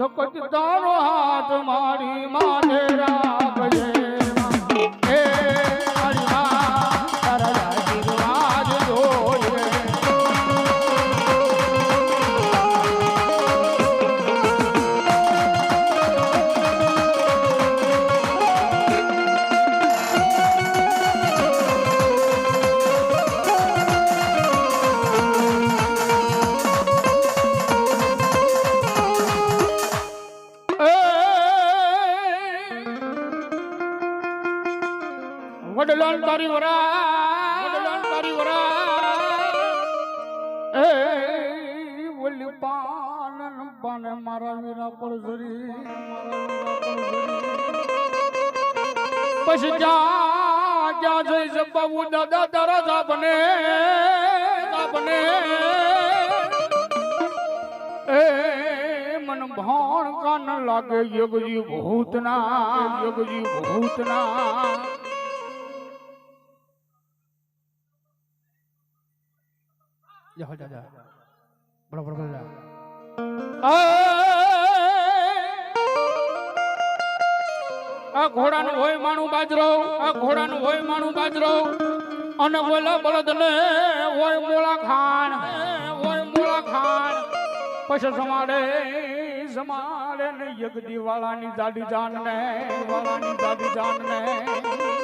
સકત તારો હાથ મારી માથે વડલાલ તારી વરા વડલાલ તારી વરા એ બોલી પાનન પાને મારા વીરા પર જરી પછી જા જા જઈ જબાવું દાદા તારા જાપને જાપને. એ મન ભાણ કાન લાગે યોગજી ભૂતના યોગજી ભૂતના. જાઓ જા જા બરાબર બરાબર જા આ ઘોડાનું હોય માણું બાજરો આ ઘોડાનું હોય માણું બાજરો અને બોલા બળદ ને હોય મોળા ખાન હોય મોળા ખાન પછી સમાડે સમાડે ને યગદી વાળાની દાદી જાન ને વાળાની દાદી જાન ને